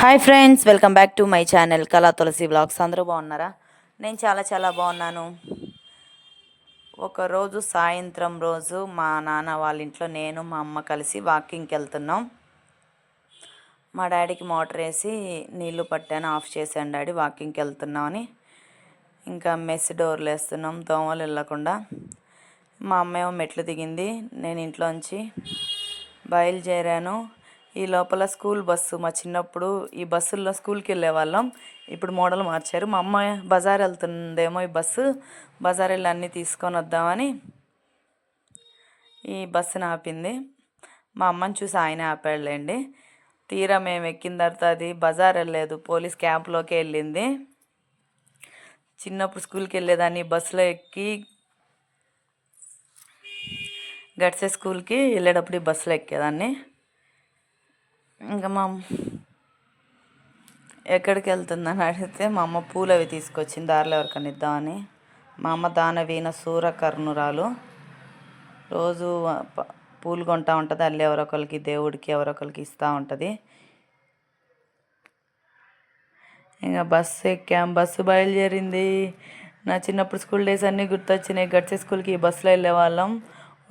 Hi friends welcome back to my channel Kala Tulasi vlogs అందరూ బాగున్నారా? నేను చాలా చాలా బాగున్నాను. ఒకరోజు సాయంత్రం రోజు మా నాన్న వాళ్ళ ఇంట్లో నేను మా అమ్మ కలిసి వాకింగ్కి వెళ్తున్నాం మా డాడీకి మోటార్ వేసి నీళ్ళు పట్టాను ఆఫ్ చేశాను డాడీ వాకింగ్కి వెళ్తున్నామని ఇంకా మెస్ డోర్లు వేస్తున్నాం దోమలు వెళ్ళకుండా. మా అమ్మ ఏమో మెట్లు దిగింది నేను ఇంట్లోంచి బయలుదేరాను. ఈ లోపల స్కూల్ బస్సు. మా చిన్నప్పుడు ఈ బస్సుల్లో స్కూల్కి వెళ్ళే వాళ్ళం ఇప్పుడు మోడల్ మార్చారు. మా అమ్మ బజార్ వెళ్తుందేమో ఈ బస్సు. బజార్ వెళ్ళి అన్నీ తీసుకొని వద్దామని ఈ బస్సుని ఆపింది. మా అమ్మని చూసి ఆయన ఆపాడులేండి. తీరా మేము ఎక్కిన తర్వాత అది బజార్ వెళ్ళలేదు పోలీస్ క్యాంప్లోకి వెళ్ళింది. చిన్నప్పుడు స్కూల్కి వెళ్ళేదాన్ని బస్సులో ఎక్కి గడిసే స్కూల్కి వెళ్ళేటప్పుడు ఈ బస్సులో ఎక్కేదాన్ని. ఇంకా మా ఎక్కడికి వెళ్తుందని అడిగితే మా అమ్మ పూలు అవి తీసుకొచ్చింది దారిలో ఎవరికైనా ఇద్దామని. మా అమ్మ దాన వీణ సూర కర్ణురాలు రోజు పూలు కొంటా ఉంటుంది అల్లి ఎవరొకరికి దేవుడికి ఎవరొకరికి ఇస్తూ ఉంటుంది. ఇంకా బస్సు ఎక్కాం బస్సు బయలుదేరింది. నా చిన్నప్పుడు స్కూల్ డేస్ అన్నీ గుర్తొచ్చినాయి. గడిచే స్కూల్కి ఈ బస్సులో వెళ్ళేవాళ్ళం.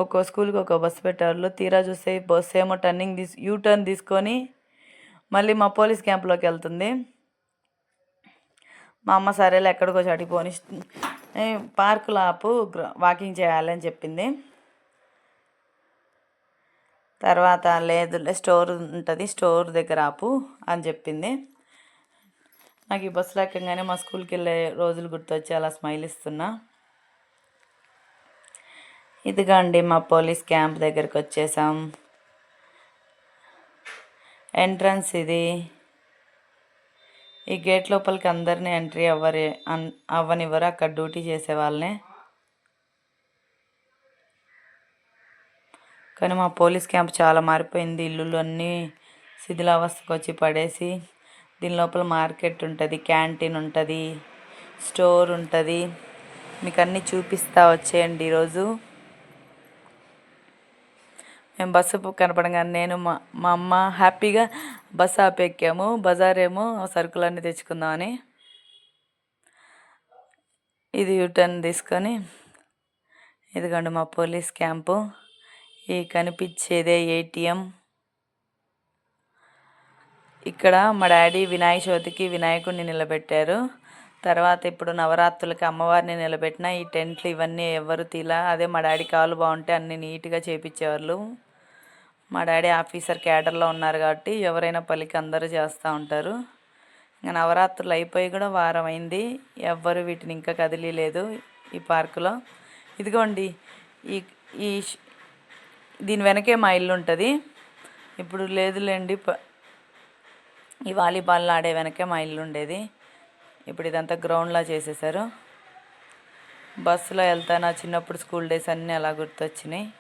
ఒక్కో స్కూల్కి ఒక బస్సు పెట్టారు. తీరా చూస్తే బస్సు ఏమో టర్నింగ్ తీసి యూ టర్న్ తీసుకొని మళ్ళీ మా పోలీస్ క్యాంప్లోకి వెళ్తుంది. మా అమ్మ సరేలే ఎక్కడికో చాటికి పోని పార్కులో ఆపు వాకింగ్ చేయాలని చెప్పింది. తర్వాత లేదు స్టోర్ ఉంటుంది స్టోర్ దగ్గర ఆపు అని చెప్పింది. నాకు ఈ బస్సులో ఎక్కగానే మా స్కూల్కి వెళ్ళే రోజులు గుర్తొచ్చి అలా స్మైల్ ఇస్తున్నా. ఇదిగోండి మా పోలీస్ క్యాంప్ దగ్గరికి వచ్చేసాం. ఎంట్రన్స్ ఇది. ఈ గేట్ లోపలికి అందరినీ ఎంట్రీ అవ్వరి అన్- అవ్వనివ్వరు. అక్కడ డ్యూటీ చేసే వాళ్ళని. కానీ మా పోలీస్ క్యాంప్ చాలా మారిపోయింది. ఇల్లులు అన్నీ శిథిలావస్థకు వచ్చి పడేసి దీని లోపల మార్కెట్ ఉంటుంది క్యాంటీన్ ఉంటుంది స్టోర్ ఉంటుంది. మీకు అన్నీ చూపిస్తా వచ్చేయండి ఈరోజు. మేము బస్సు కనపడగానే నేను మా మా అమ్మ హ్యాపీగా బస్సు ఆపెక్కాము బజారేమో సరుకులన్నీ తెచ్చుకుందామని. ఇది యూటర్న్ తీసుకొని ఇదిగోండి మా పోలీస్ క్యాంపు. ఈ కనిపించేదే ఏటీఎం. ఇక్కడ మా డాడీ వినాయక చవితికి వినాయకుడిని నిలబెట్టారు. తర్వాత ఇప్పుడు నవరాత్రులకి అమ్మవారిని నిలబెట్టిన ఈ టెంట్లు ఇవన్నీ ఎవరు తీలా అదే మా డాడీ కాలు బాగుంటే అన్ని నీట్గా చేపించేవాళ్ళు. మా డాడీ ఆఫీసర్ క్యాడర్లో ఉన్నారు కాబట్టి ఎవరైనా పలికి అందరూ చేస్తూ ఉంటారు. ఇంకా నవరాత్రులు అయిపోయి కూడా వారం అయింది. ఎవ్వరు వీటిని ఇంకా కదిలీలేదు ఈ పార్కులో. ఇదిగోండి ఈ ఈ దీని వెనకే మా ఇల్లు ఉంటుంది. ఇప్పుడు లేదులేండి ప- ఈ వాలీబాల్ ఆడే వెనకే మా ఇల్లు ఉండేది. ఇప్పుడు ఇదంతా గ్రౌండ్లా చేసేసారు బస్సులో వెళ్తా నా చిన్నప్పుడు స్కూల్ డేస్ అన్నీ అలా గుర్తొచ్చినాయి.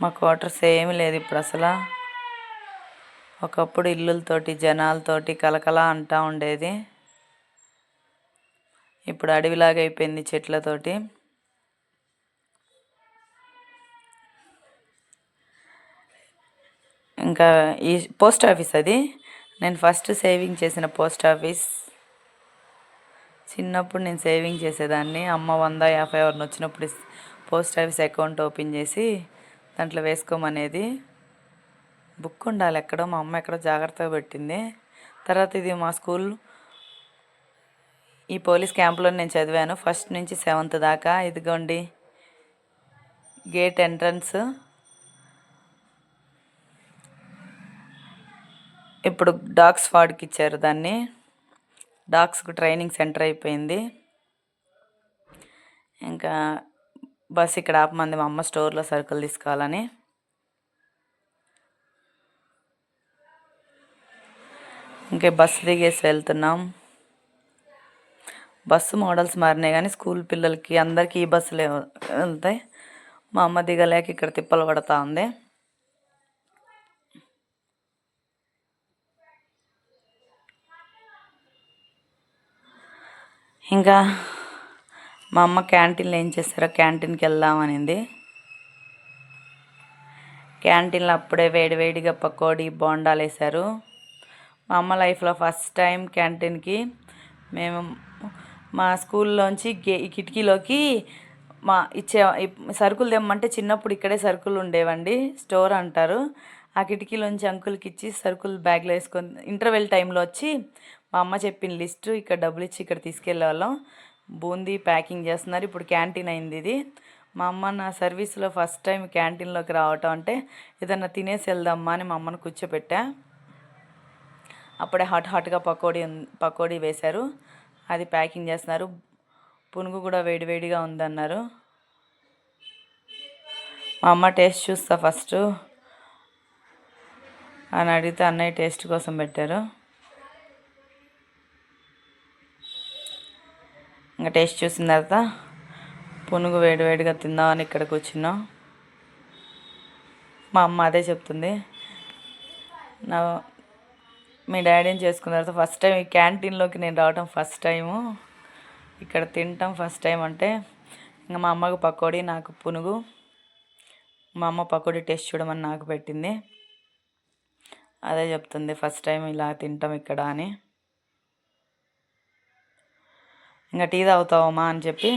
మా క్వార్టర్స్ ఏమీ లేదు ఇప్పుడు అసలు. ఒకప్పుడు ఇల్లులతోటి జనాలతోటి కలకల అంటా ఉండేది. ఇప్పుడు అడవిలాగా అయిపోయింది చెట్లతోటి. ఇంకా ఈ పోస్ట్ ఆఫీస్ అది. నేను ఫస్ట్ సేవింగ్ చేసిన పోస్ట్ ఆఫీస్ చిన్నప్పుడు నేను సేవింగ్ చేసేదాన్ని. అమ్మ వంద యాభై ఎవరిని వచ్చినప్పుడు పోస్ట్ ఆఫీస్ అకౌంట్ ఓపెన్ చేసి దాంట్లో వేసుకోమనేది. బుక్ ఉండాలి ఎక్కడో మా అమ్మ ఎక్కడో జాగ్రత్తగా పెట్టింది. తర్వాత ఇది మా స్కూల్ ఈ పోలీస్ క్యాంప్లో నేను చదివాను. ఫస్ట్ నుంచి సెవెంత్ దాకా. ఇదిగోండి గేట్ ఎంట్రన్స్. ఇప్పుడు డాగ్స్ ఫాడ్కి ఇచ్చారు దాన్ని. డాగ్స్కు ట్రైనింగ్ సెంటర్ అయిపోయింది. ఇంకా బస్ ఇక్కడ ఆపమంది మా అమ్మ స్టోర్లో సరుకులు తీసుకోవాలని. ఇంకే బస్సు దిగేసి వెళ్తున్నాం. బస్సు మోడల్స్ మారినాయి కానీ స్కూల్ పిల్లలకి అందరికీ ఈ బస్సులే వెళ్తాయి. మా అమ్మ దిగలేక ఇక్కడ తిప్పలు పడతా ఉంది. ఇంకా మా అమ్మ క్యాంటీన్లో ఏం చేస్తారో క్యాంటీన్కి వెళ్దామనింది క్యాంటీన్లో అప్పుడే వేడివేడిగా పకోడీ బోండాలు వేశారు. మా అమ్మ లైఫ్లో ఫస్ట్ టైం క్యాంటీన్కి. మేము మా స్కూల్లోంచి గే కిటికీలోకి మా ఇచ్చే సరుకులు తెమ్మంటే చిన్నప్పుడు ఇక్కడే సరుకులు ఉండేవండి స్టోర్ అంటారు. ఆ కిటికీలోంచి అంకుల్కి ఇచ్చి సరుకులు బ్యాగ్లో వేసుకొని ఇంటర్వెల్ టైంలో వచ్చి మా అమ్మ చెప్పిన లిస్టు ఇక్కడ డబ్బులు ఇచ్చి ఇక్కడ తీసుకెళ్ళే వాళ్ళం బూందీ ప్యాకింగ్ చేస్తున్నారు. ఇప్పుడు క్యాంటీన్ అయింది ఇది. మా అమ్మ నా సర్వీస్లో ఫస్ట్ టైం క్యాంటీన్లోకి రావటం అంటే ఏదన్నా తినేసి వెళ్దామ్మా అని మా అమ్మని కూర్చోపెట్టా. అప్పుడే హాట్ హాట్గా పకోడీ పకోడీ వేశారు. అది ప్యాకింగ్ చేస్తున్నారు. పునుగు కూడా వేడివేడిగా ఉందన్నారు. మా అమ్మ టేస్ట్ చూస్తా ఫస్ట్ అని అడిగితే అన్నయ్య టేస్ట్ కోసం పెట్టారు. ఇంకా టేస్ట్ చూసిన తర్వాత పునుగు వేడివేడిగా తిందామని ఇక్కడ కూర్చున్నాం. మా అమ్మ అదే చెప్తుంది. నా మీ డాడీని చేసుకున్న తర్వాత ఫస్ట్ టైం ఈ క్యాంటీన్లోకి నేను రావటం ఫస్ట్ టైము ఇక్కడ తినటం ఫస్ట్ టైం అంటే ఇంకా మా అమ్మకు పకోడీ నాకు పునుగు. మా అమ్మ పకోడీ టేస్ట్ చూడమని నాకు పెట్టింది. అదే చెప్తుంది ఫస్ట్ టైం ఇలా తింటాం ఇక్కడ అని. ఇంకా టీ తాగుతావమ్మా అని చెప్పి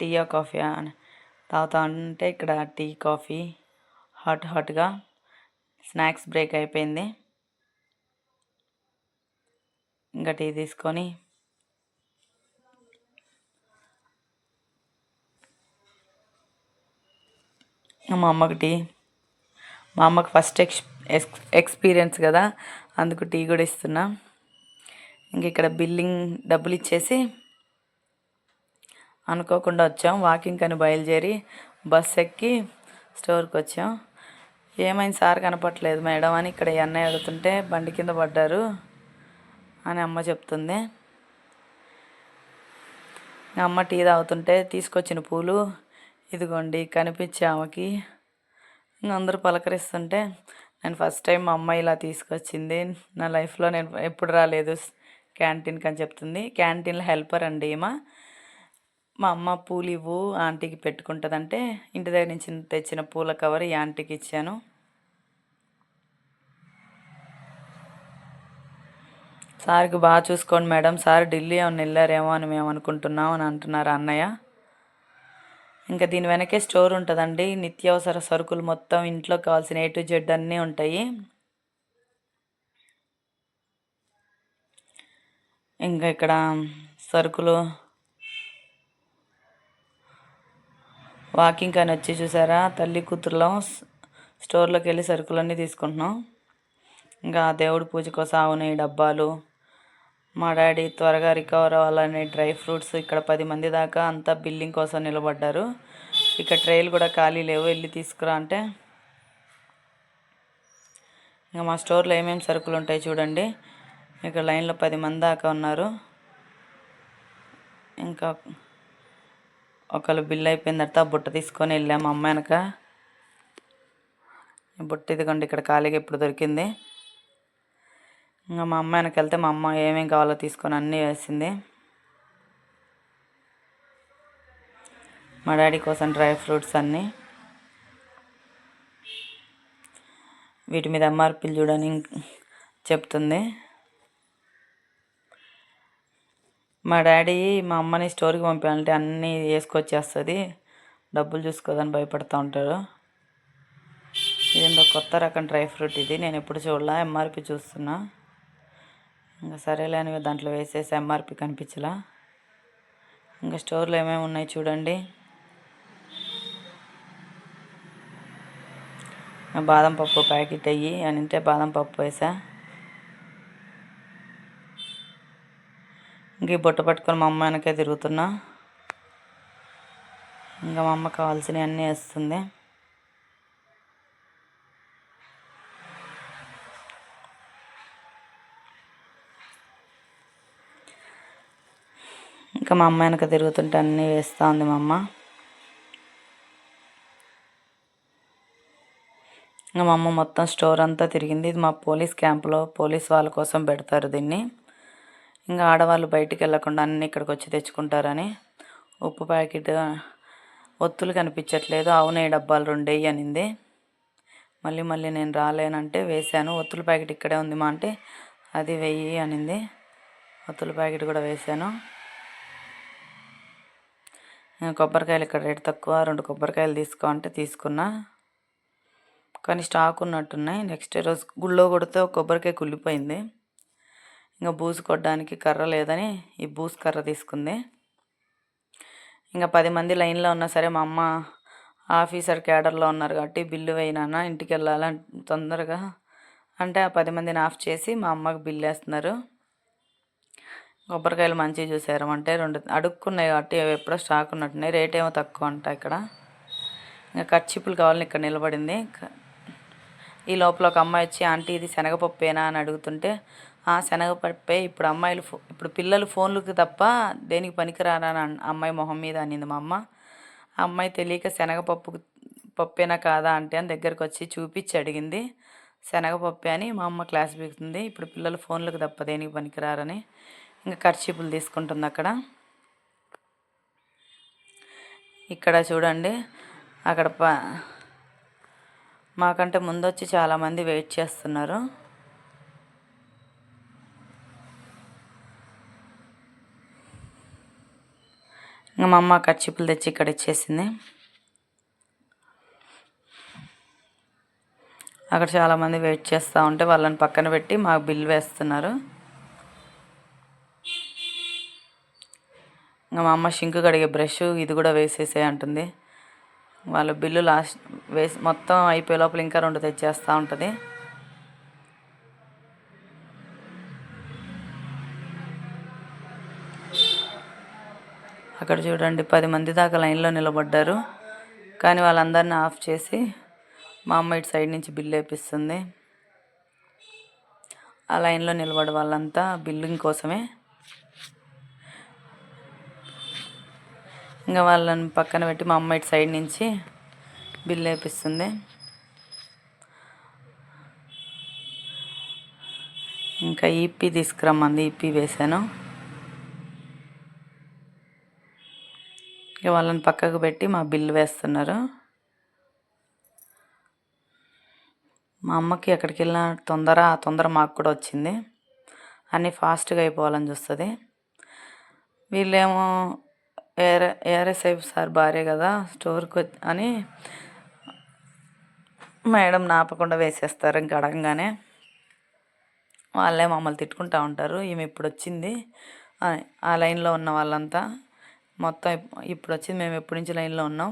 టీయా కాఫీయా అని తాగుతా అంటే ఇక్కడ టీ కాఫీ హాట్ హాట్గా స్నాక్స్ బ్రేక్ అయిపోయింది. ఇంకా టీ తీసుకొని మా అమ్మకి టీ మా అమ్మకి ఫస్ట్ ఎక్స్ ఎక్స్పీరియన్స్ కదా అందుకు టీ కూడా ఇస్తున్నా. ఇంక ఇక్కడ బిల్లింగ్ డబ్బులు ఇచ్చేసి అనుకోకుండా వచ్చాం. వాకింగ్ అని బయలుదేరి బస్ ఎక్కి స్టోర్కి వచ్చాం. ఏమైంది సార్ కనపట్లేదు మేడం అని ఇక్కడ అన్నయ్య అడుగుతుంటే బండి కింద పడ్డారు అని అమ్మ చెప్తుంది. అమ్మ టీ తాగుతుంటే తీసుకొచ్చిన పూలు ఇదిగోండి కనిపించే ఆమెకి. అందరూ పలకరిస్తుంటే నేను ఫస్ట్ టైం మా అమ్మ ఇలా తీసుకొచ్చింది. నా లైఫ్లో నేను ఎప్పుడు రాలేదు. క్యాంటీన్కి అని చెప్తుంది. క్యాంటీన్లో హెల్పర్ అండి ఈమె. మా అమ్మ పూలు ఇవ్వు ఆంటీకి పెట్టుకుంటుందంటే ఇంటి దగ్గర నుంచి తెచ్చిన పూల కవర్ ఈ ఆంటీకి ఇచ్చాను. సార్కి బాగా చూసుకోండి మేడం. సార్ ఢిల్లీ ఏమైనా వెళ్ళారేమో అని మేము అనుకుంటున్నాం అని అంటున్నారు అన్నయ్య. ఇంకా దీని వెనకే స్టోర్ ఉంటుందండి. నిత్యావసర సరుకులు మొత్తం ఇంట్లో కావాల్సిన ఏ టు జెడ్ అన్నీ ఉంటాయి. ఇంకా ఇక్కడ సరుకులు. వాకింగ్ అని వచ్చి చూసారా? తల్లి కూతురులో స్టోర్లోకి వెళ్ళి సరుకులన్నీ తీసుకుంటున్నాం. ఇంకా దేవుడి పూజ కోసం ఆవునే డబ్బాలు. మా డాడీ త్వరగా రికవర్ అవ్వాలని డ్రై ఫ్రూట్స్ ఇక్కడ పది మంది దాకా అంతా బిల్లింగ్ కోసం నిలబడ్డారు. ఇక్కడ ట్రైలు కూడా ఖాళీ లేవు. వెళ్ళి తీసుకురా అంటే. ఇంకా మా స్టోర్లో ఏమేమి సరుకులు ఉంటాయి చూడండి. ఇక్కడ లైన్లో పది మంది దాకా ఉన్నారు. ఇంకా ఒకళ్ళు బిల్ అయిపోయిన తర్వాత బుట్ట తీసుకొని వెళ్ళాము అమ్మ వెనక. బుట్ట ఇదిగోండి ఇక్కడ ఖాళీగా ఇప్పుడు దొరికింది. ఇంకా మా అమ్మ వెనక వెళ్తే మా అమ్మ ఏమేమి కావాలో తీసుకొని అన్నీ వేసింది. మా డాడీ కోసం డ్రై ఫ్రూట్స్ అన్నీ. వీటి మీద ఎంఆర్పీలు చూడని చెప్తుంది. మా డాడీ మా అమ్మని స్టోర్కి పంపాలంటే అన్నీ వేసుకొచ్చేస్తుంది. డబ్బులు చూసుకోదని భయపడుతూ ఉంటారు ఇదేందో కొత్త రకం డ్రై ఫ్రూట్ ఇది. నేను ఎప్పుడు చూడలా ఎంఆర్పి చూస్తున్నా. ఇంకా సరేలేనివి దాంట్లో వేసేసి ఎంఆర్పి కనిపించలా. ఇంకా స్టోర్లో ఏమేమి ఉన్నాయి చూడండి. బాదం పప్పు ప్యాకెట్ అయ్యి అని అంటే బాదం పప్పు వేసా. ఇంక ఈ బుట్ట పట్టుకొని మా అమ్మ వెనకే తిరుగుతున్నా. ఇంకా మా అమ్మ కావాల్సినవి అన్నీ వేస్తుంది. ఇంకా మా అమ్మ వెనక తిరుగుతుంటే అన్నీ వేస్తూ ఉంది మా అమ్మ. ఇంకా మా అమ్మ మొత్తం స్టోర్ అంతా తిరిగింది. ఇది మా పోలీస్ క్యాంప్లో పోలీస్ వాళ్ళ కోసం పెడతారు దీన్ని. ఇంకా ఆడవాళ్ళు బయటికి వెళ్ళకుండా అన్నీ ఇక్కడికి వచ్చి తెచ్చుకుంటారని ఉప్పు ప్యాకెట్ ఒత్తులు కనిపించట్లేదు. అవునే డబ్బాలు రెండేయి అనింది. మళ్ళీ మళ్ళీ నేను రాలేనంటే వేశాను. ఒత్తుల ప్యాకెట్ ఇక్కడే ఉంది మా అంటే అది వెయ్యి అనింది. ఒత్తుల ప్యాకెట్ కూడా వేశాను. కొబ్బరికాయలు ఇక్కడ రేటు తక్కువ రెండు కొబ్బరికాయలు తీసుకో అంటే తీసుకున్నా. కానీ స్టాక్ ఉన్నట్టున్నాయి. నెక్స్ట్ రోజు గుళ్ళో కొడితే కొబ్బరికాయ కుళ్ళిపోయింది. ఇంకా బూజు కొట్టడానికి కర్ర లేదని ఈ బూజు కర్ర తీసుకుంది. ఇంకా పది మంది లైన్లో ఉన్నా సరే మా అమ్మ ఆఫీసర్ క్యాడర్లో ఉన్నారు కాబట్టి బిల్లు వేయినా ఇంటికి వెళ్ళాలని తొందరగా. అంటే ఆ పది మందిని ఆఫ్ చేసి మా అమ్మకి బిల్లు వేస్తున్నారు. కొబ్బరికాయలు మంచిగా చూసారు. అంటే రెండు అడుక్కున్నాయి కాబట్టి అవి ఎప్పుడో స్టాక్ ఉన్నట్టున్నాయి. రేట్ ఏమో తక్కువ అంట ఇక్కడ. ఇంకా కచ్చిపులు కావాలని ఇక్కడ నిలబడింది. ఈ లోపల ఒక అమ్మాయి వచ్చి ఆంటీ ఇది శనగపప్పేనా? అని అడుగుతుంటే ఆ శనగపప్పే ఇప్పుడు అమ్మాయిలు ఇప్పుడు పిల్లలు ఫోన్లకు తప్ప దేనికి పనికిరారా అని అమ్మాయి మొహం మీద అనింది మా అమ్మ. అమ్మాయి తెలియక శనగపప్పు పప్పేనా కాదా అంటే అని దగ్గరకు వచ్చి చూపించి అడిగింది. శనగపప్పే అని మా అమ్మ క్లాస్ పీకుతుంది ఇప్పుడు పిల్లలు ఫోన్లకు తప్ప దేనికి పనికిరారని ఇంకా ఖర్చీపులు తీసుకుంటుంది అక్కడ. ఇక్కడ చూడండి అక్కడ ప మాకంటే ముందు వచ్చి చాలామంది వెయిట్ చేస్తున్నారు. ఇంకా మా అమ్మ ఖర్చీపులు తెచ్చి ఇక్కడ ఇచ్చేసింది. అక్కడ చాలామంది వెయిట్ చేస్తూ ఉంటే వాళ్ళని పక్కన పెట్టి మాకు బిల్ వేస్తున్నారు. ఇంకా మా అమ్మ షింకు కడిగే బ్రష్ ఇది కూడా వేసేసే అంటుంది. వాళ్ళ బిల్లు లాస్ట్ వేసి మొత్తం అయిపోయే లోపల ఇంకా రెండు తెచ్చేస్తూ ఉంటుంది. అక్కడ చూడండి పది మంది దాకా లైన్లో నిలబడ్డారు. కానీ వాళ్ళందరినీ ఆఫ్ చేసి మా అమ్మ ఇటు సైడ్ నుంచి బిల్లు వేపిస్తుంది. ఆ లైన్లో నిలబడే వాళ్ళంతా బిల్లింగ్ కోసమే. ఇంకా వాళ్ళని పక్కన పెట్టి మా అమ్మ ఇటు సైడ్ నుంచి బిల్లు వేపిస్తుంది. ఇంకా ఈపీ తీసుకురమ్మంది ఈపీ వేశాను. ఇక వాళ్ళని పక్కకు పెట్టి మా బిల్లు వేస్తున్నారు. మా అమ్మకి ఎక్కడికి వెళ్ళినా తొందర తొందర మాకు కూడా వచ్చింది. అన్నీ ఫాస్ట్గా అయిపోవాలని చూస్తుంది. వీళ్ళేమో ఏఆర్ ఏఆర్ఎస్ఐ సార్ భార్య కదా స్టోర్కి అని మేడం నాపకుండా వేసేస్తారు ఇంక అడగంగానే. వాళ్ళే మమ్మల్ని తిట్టుకుంటూ ఉంటారు ఈమె ఇప్పుడు వచ్చింది ఆ లైన్లో ఉన్న వాళ్ళంతా. మొత్తం ఇప్పుడు వచ్చింది మేము ఎప్పటి నుంచి లైన్లో ఉన్నాం?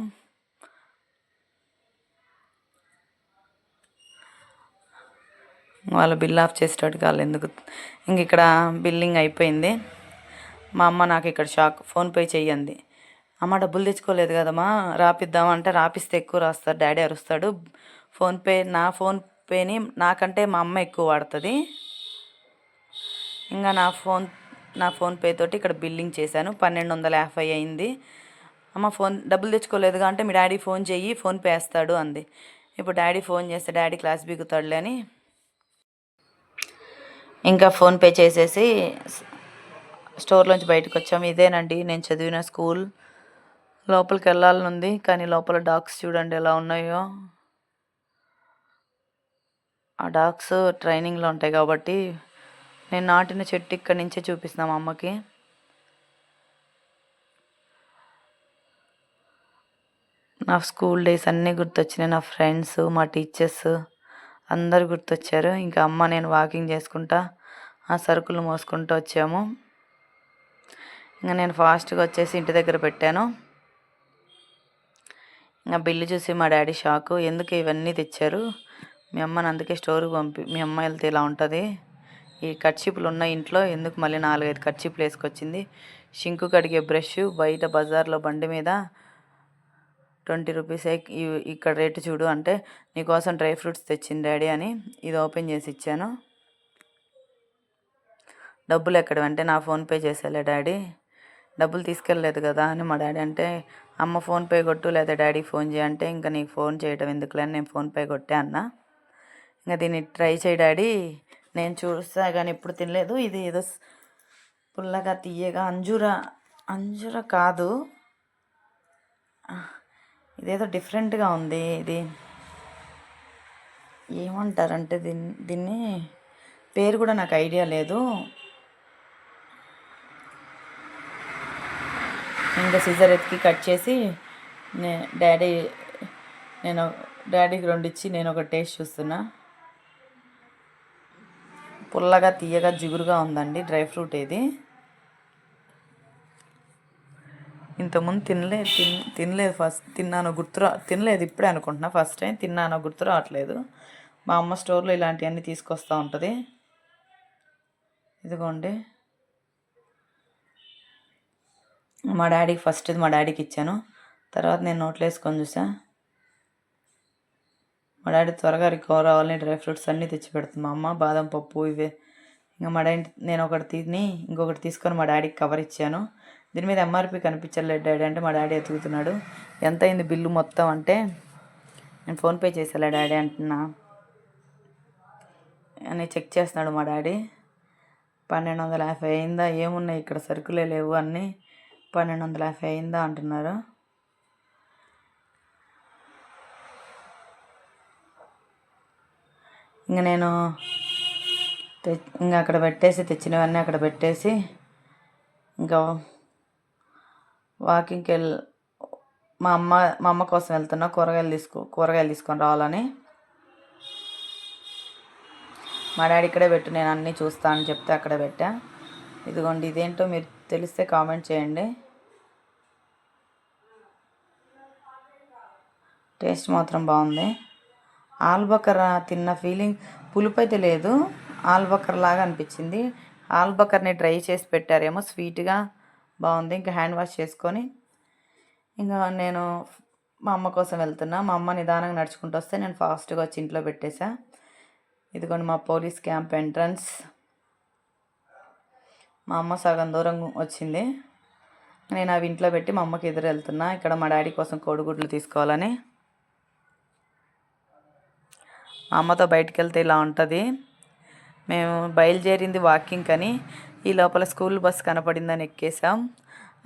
వాళ్ళ బిల్ ఆఫ్ చేసేటట్టుగా వాళ్ళు ఎందుకు? ఇంక ఇక్కడ బిల్లింగ్ అయిపోయింది. మా అమ్మ నాకు ఇక్కడ షాక్. ఫోన్పే చెయ్యండి అమ్మ డబ్బులు తెచ్చుకోలేదు కదమ్మా. రాపిద్దామంటే రాపిస్తే ఎక్కువ రాస్తారు. డాడీ అరుస్తాడు. ఫోన్పే నా ఫోన్పేని నాకంటే మా అమ్మ ఎక్కువ వాడుతుంది. ఇంకా నా ఫోన్ నా ఫోన్పే తోటి ఇక్కడ బిల్లింగ్ చేశాను. పన్నెండు వందల యాభై అయింది. అమ్మ ఫోన్ డబ్బులు తెచ్చుకోలేదు అంటే మీ డాడీ ఫోన్ చెయ్యి ఫోన్పే వేస్తాడు అంది. ఇప్పుడు డాడీ ఫోన్ చేస్తే డాడీ క్లాస్ బిగుతాడులే అని ఇంకా ఫోన్పే చేసేసి స్టోర్లోంచి బయటకు వచ్చాము ఇదేనండి నేను చదివిన స్కూల్. లోపలికి వెళ్ళాలని ఉంది కానీ లోపల డాగ్స్ చూడండి ఎలా ఉన్నాయో. ఆ డాగ్స్ ట్రైనింగ్లో ఉంటాయి కాబట్టి నేను నాటిన చెట్టు ఇక్కడి నుంచే చూపిస్తాం అమ్మకి. నా స్కూల్ డేస్ అన్నీ గుర్తొచ్చినాయి నా ఫ్రెండ్స్ మా టీచర్స్ అందరు గుర్తొచ్చారు. ఇంకా అమ్మ నేను వాకింగ్ చేసుకుంటా ఆ సరుకులు మోసుకుంటూ వచ్చాము. ఇంకా నేను ఫాస్ట్గా వచ్చేసి ఇంటి దగ్గర పెట్టాను. ఇంకా బిల్లు చూసి మా డాడీ షాకు ఎందుకు ఇవన్నీ తెచ్చారు? మీ అమ్మని అందుకే స్టోర్కి పంపి మీ అమ్మ వెళ్తే ఇలా ఉంటుంది. ఈ కర్చీపులు ఉన్న ఇంట్లో ఎందుకు మళ్ళీ నాలుగైదు కర్చీపులు వేసుకొచ్చింది? షింకు కడిగే బ్రష్ బయట బజార్లో బండి మీద ట్వంటీ రూపీస్ ఇక్కడ రేటు చూడు అంటే నీకోసం డ్రై ఫ్రూట్స్ తెచ్చింది డాడీ అని ఇది ఓపెన్ చేసి ఇచ్చాను. డబ్బులు ఎక్కడ? అంటే నా ఫోన్పే చేసేలే డాడీ. డబ్బులు తీసుకెళ్ళలేదు కదా అని మా డాడీ అంటే అమ్మ ఫోన్పే కొట్టు లేదా డాడీ ఫోన్ చేయంటే ఇంకా నీకు ఫోన్ చేయడం ఎందుకులే అని నేను ఫోన్పే కొట్టే అన్న. ఇంకా దీన్ని ట్రై చేయి డాడీ. నేను చూస్తా కానీ ఎప్పుడు తినలేదు. ఇది ఏదో పుల్లగా తీయగా అంజూర అంజూర కాదు. ఇదేదో డిఫరెంట్గా ఉంది. ఇది ఏమంటారంటే దీన్ని దీన్ని పేరు కూడా నాకు ఐడియా లేదు. ఇంకా సిజర్ ఎత్తికి కట్ చేసి నే డాడీ నేను డాడీకి రెండు ఇచ్చి నేను ఒక టేస్ట్ చూస్తున్నా. పుల్లగా తీయగా జిగురుగా ఉందండి డ్రై ఫ్రూట్ ఇది. ఇంతకుముందు తినలే తిన్ తినలేదు ఫస్ట్ తిన్నాను గుర్తురా తినలేదు ఇప్పుడే అనుకుంటున్నా ఫస్ట్ టైం తిన్నాను గుర్తు రావట్లేదు. మా అమ్మ స్టోర్లో ఇలాంటివన్నీ తీసుకొస్తూ ఉంటుంది. ఇదిగోండి. మా డాడీకి ఫస్ట్ ఇది మా డాడీకి ఇచ్చాను. తర్వాత నేను నోట్లో వేసుకొని చూసా. మా డాడీ త్వరగా రికవర్ అవ్వాలని డ్రై ఫ్రూట్స్ అన్నీ తెచ్చి పెడుతుంది మా అమ్మ బాదం పప్పు ఇవే. ఇంకా మా డాడీ నేను ఒకటి తిని ఇంకొకటి తీసుకొని మా డాడీకి కవర్ ఇచ్చాను. దీని మీద ఎంఆర్పి కనిపించలేదు డాడీ అంటే మా డాడీ ఎదుగుతున్నాడు ఎంత అయింది బిల్లు మొత్తం అంటే నేను ఫోన్పే చేసేలా డాడీ అంటున్నా. అని చెక్ చేస్తున్నాడు మా డాడీ. పన్నెండు వందల యాభై అయిందా? ఏమున్నాయి ఇక్కడ? సరుకులే లేవు అన్నీ. పన్నెండు వందల యాభై అయిందా అంటున్నారు. ఇంక నేను ఇంకా అక్కడ పెట్టేసి తెచ్చినవన్నీ అక్కడ పెట్టేసి ఇంకా వాకింగ్కి వెళ్ళి మా అమ్మ మా అమ్మ కోసం వెళ్తున్నా కూరగాయలు తీసుకో కూరగాయలు తీసుకొని రావాలని. మా డాడీ ఇక్కడే పెట్టు నేను అన్నీ చూస్తా అని చెప్తే అక్కడే పెట్టా. ఇదిగోండి ఇదేంటో మీరు తెలిస్తే కామెంట్ చేయండి. టేస్ట్ మాత్రం బాగుంది. ఆల్బకర తిన్న ఫీలింగ్ పులుపు అయితే లేదు. ఆల్బకర్ లాగా అనిపించింది. ఆల్బకర్ని డ్రై చేసి పెట్టారేమో స్వీట్గా బాగుంది. ఇంకా హ్యాండ్ వాష్ చేసుకొని ఇంకా నేను మా అమ్మ కోసం వెళ్తున్నా. మా అమ్మ నిదానంగా నడుచుకుంటూ వస్తే నేను ఫాస్ట్గా వచ్చి ఇంట్లో పెట్టేశా. ఇదిగోండి మా పోలీస్ క్యాంప్ ఎంట్రన్స్. మా అమ్మ సగం దూరం వచ్చింది. నేను అవి ఇంట్లో పెట్టి మా అమ్మకి ఎదురు వెళ్తున్నా. ఇక్కడ మా డాడీ కోసం కోడిగుడ్లు తీసుకోవాలని మా అమ్మతో బయటికి వెళ్తే ఇలా ఉంటుంది. మేము బయలుదేరింది వాకింగ్ అని ఈ లోపల స్కూల్ బస్ కనపడిందని ఎక్కేసాం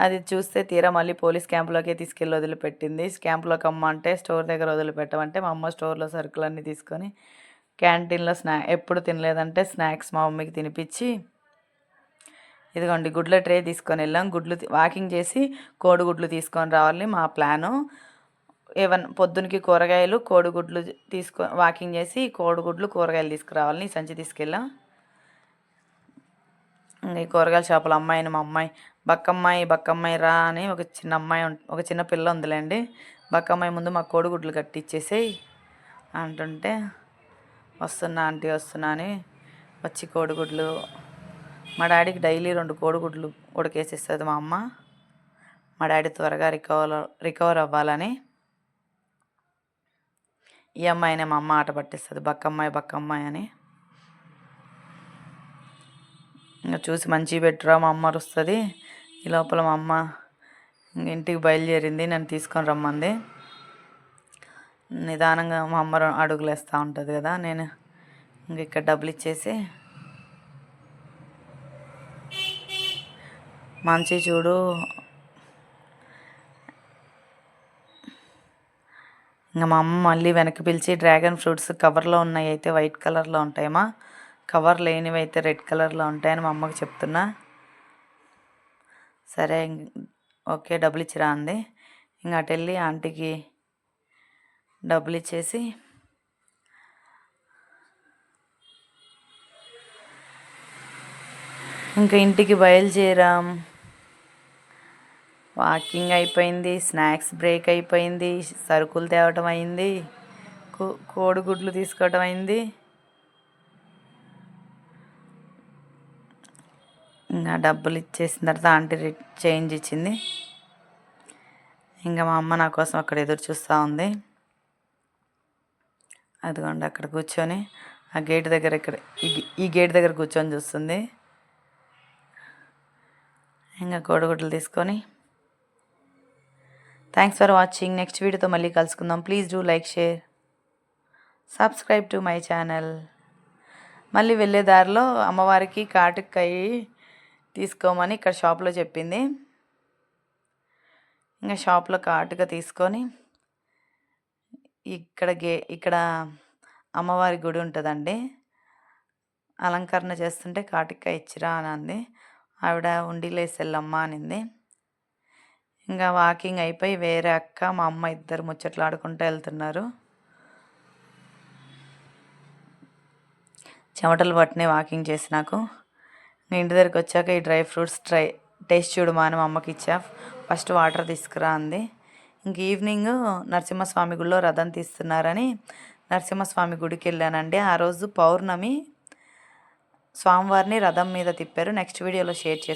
అది చూస్తే తీరా మళ్ళీ పోలీస్ క్యాంప్లోకే తీసుకెళ్ళి వదిలిపెట్టింది. క్యాంప్లోకి అమ్మ అంటే స్టోర్ దగ్గర వదిలిపెట్టమంటే మా అమ్మ స్టోర్లో సరుకులన్నీ తీసుకొని క్యాంటీన్లో స్నా ఎప్పుడు తినలేదంటే స్నాక్స్ మా మమ్మీకి తినిపించి ఇదిగోండి గుడ్ల ట్రే తీసుకొని వెళ్ళాం. గుడ్లు వాకింగ్ చేసి కోడిగుడ్లు తీసుకొని రావాలి మా ప్లాను. ఏవన్ పొద్దునకి కూరగాయలు కోడిగుడ్లు తీసుకో వాకింగ్ చేసి కోడిగుడ్లు కూరగాయలు తీసుకురావాలని సంచి తీసుకెళ్ళాం. ఈ కూరగాయల షాపుల అమ్మాయిని మా అమ్మాయి బక్కమ్మాయి బక్కమ్మాయి రా అని ఒక చిన్న అమ్మాయి ఒక చిన్న పిల్ల ఉందిలేండి. బక్కమ్మాయి ముందు మా కోడిగుడ్లు కట్టిచ్చేసేయి అంటుంటే వస్తున్నా ఆంటీ వస్తున్నా అని వచ్చి కోడిగుడ్లు మా డాడీకి డైలీ రెండు కోడిగుడ్లు ఉడకేసేస్తుంది మా అమ్మ. మా డాడీ త్వరగా రికవర్ రికవర్ అవ్వాలని ఈ అమ్మాయినే మా అమ్మ ఆట పట్టిస్తుంది. బక్కమ్మాయి బక్కమ్మాయి అని. ఇంకా చూసి మంచిగా పెట్టురా మా అమ్మ వస్తుంది ఈ లోపల మా అమ్మ ఇంక ఇంటికి బయలుదేరింది నన్ను తీసుకొని రమ్మంది. నిదానంగా మా అమ్మ అడుగులు వేస్తూ ఉంటుంది కదా నేను ఇంక ఇక్కడ డబ్బులు ఇచ్చేసి మంచి చూడు ఇంకా మా అమ్మ మళ్ళీ వెనక్కి పిలిచి డ్రాగన్ ఫ్రూట్స్ కవర్లో ఉన్నాయి అయితే వైట్ కలర్లో ఉంటాయమ్మా. కవర్ లేనివి అయితే రెడ్ కలర్లో ఉంటాయని మా అమ్మకి చెప్తున్నా. సరే ఓకే డబ్బులు ఇచ్చిరా అంది. ఇంకా అటు వెళ్ళి ఆంటీకి డబ్బులు ఇచ్చేసి ఇంకా ఇంటికి బయలుదేరాం. వాకింగ్ అయిపోయింది స్నాక్స్ బ్రేక్ అయిపోయింది సరుకులు తేవటం అయింది కోడిగుడ్లు తీసుకోవటం అయింది. ఇంకా డబ్బులు ఇచ్చేసిన తర్వాత ఆంటీ రి- చేంజ్ ఇచ్చింది. ఇంకా మా అమ్మ నా కోసం అక్కడ ఎదురు చూస్తూ ఉంది. అదిగోండి అక్కడ కూర్చొని ఆ గేట్ దగ్గర ఇక్కడ ఈ ఈ గేట్ దగ్గర కూర్చొని చూస్తుంది. ఇంకా కోడిగుడ్లు తీసుకొని థ్యాంక్స్ ఫర్ వాచింగ్ నెక్స్ట్ వీడియోతో మళ్ళీ కలుసుకుందాం. Please do like share subscribe to my channel మళ్ళీ వెళ్ళే దారిలో అమ్మవారికి కాటుకాయ తీసుకోమని ఇక్కడ షాప్లో చెప్పింది. ఇంకా షాప్లో కాటుక తీసుకొని ఇక్కడ గే ఇక్కడ అమ్మవారి గుడి ఉంటుందండి. అలంకరణ చేస్తుంటే కాటిక ఇచ్చిరా అని అంది. ఆవిడ ఉండిలేసి వెళ్ళమ్మా అనింది. ఇంకా వాకింగ్ అయిపోయి వేరే అక్క మా అమ్మ ఇద్దరు ముచ్చట్లు ఆడుకుంటూ వెళ్తున్నారు. చెమటలు పట్టినాయి వాకింగ్ చేసి నాకు. నేను ఇంటి దగ్గరికి వచ్చాక ఈ డ్రై ఫ్రూట్స్ ట్రై టేస్ట్ చూడమా అని మా అమ్మకి ఇచ్చా. ఫస్ట్ వాటర్ తీసుకురా అంది. ఇంక ఈవినింగ్ నరసింహస్వామి గుడిలో రథం తీస్తున్నారని నరసింహస్వామి గుడికి వెళ్ళానండి. ఆ రోజు పౌర్ణమి స్వామివారిని రథం మీద తిప్పారు. నెక్స్ట్ వీడియోలో షేర్ చేసుకుంటాను